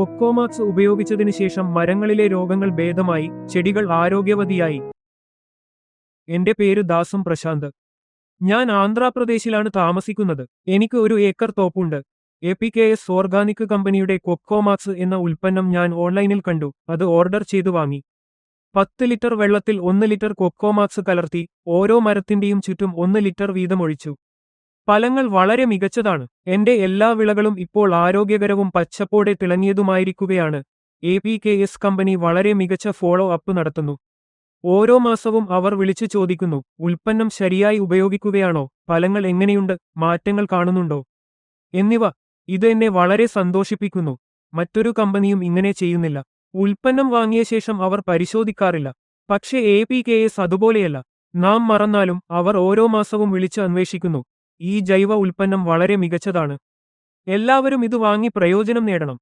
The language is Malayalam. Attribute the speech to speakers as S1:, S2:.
S1: കൊക്കോമാക്സ് ഉപയോഗിച്ചതിനു ശേഷം മരങ്ങളിലെ രോഗങ്ങൾ ഭേദമായി ചെടികൾ ആരോഗ്യവതിയായി. എന്റെ പേര് ദാസും പ്രശാന്ത്. ഞാൻ ആന്ധ്രാപ്രദേശിലാണ് താമസിക്കുന്നത്. എനിക്ക് ഒരു acre തോപ്പുണ്ട്. A P K S organic കമ്പനിയുടെ കൊക്കോമാക്സ് എന്ന ഉൽപ്പന്നം ഞാൻ ഓൺലൈനിൽ കണ്ടു. അത് ഓർഡർ ചെയ്തു വാങ്ങി. പത്ത് ലിറ്റർ വെള്ളത്തിൽ ഒന്ന് ലിറ്റർ കൊക്കോമാക്സ് കലർത്തി ഓരോ മരത്തിന്റെയും ചുറ്റും ഒന്ന് ലിറ്റർ വീതമൊഴിച്ചു. ഫലങ്ങൾ വളരെ മികച്ചതാണ്. എന്റെ എല്ലാ വിളകളും ഇപ്പോൾ ആരോഗ്യകരവും പച്ചപ്പോടെ തിളങ്ങിയതുമായിരിക്കുകയാണ്. A P K S company വളരെ മികച്ച ഫോളോ അപ്പ് നടത്തുന്നു. ഓരോ മാസവും അവർ വിളിച്ചു ചോദിക്കുന്നു ഉൽപ്പന്നം ശരിയായി ഉപയോഗിക്കുകയാണോ? ഫലങ്ങൾ എങ്ങനെയുണ്ട്? മാറ്റങ്ങൾ കാണുന്നുണ്ടോ? എന്നിവ ഇത് എന്നെ വളരെ സന്തോഷിപ്പിക്കുന്നു. മറ്റൊരു കമ്പനിയും ഇങ്ങനെ ചെയ്യുന്നില്ല. ഉൽപ്പന്നം വാങ്ങിയ ശേഷം അവർ പരിശോധിക്കാറില്ല. പക്ഷേ എ പി കെ എസ് അതുപോലെയല്ല. നാം മറന്നാലും അവർ ഓരോ മാസവും വിളിച്ച് അന്വേഷിക്കുന്നു. ഈ ജൈവ ഉൽപ്പന്നം വളരെ മികച്ചതാണ്. എല്ലാവരും ഇത് വാങ്ങി പ്രയോജനം നേടണം.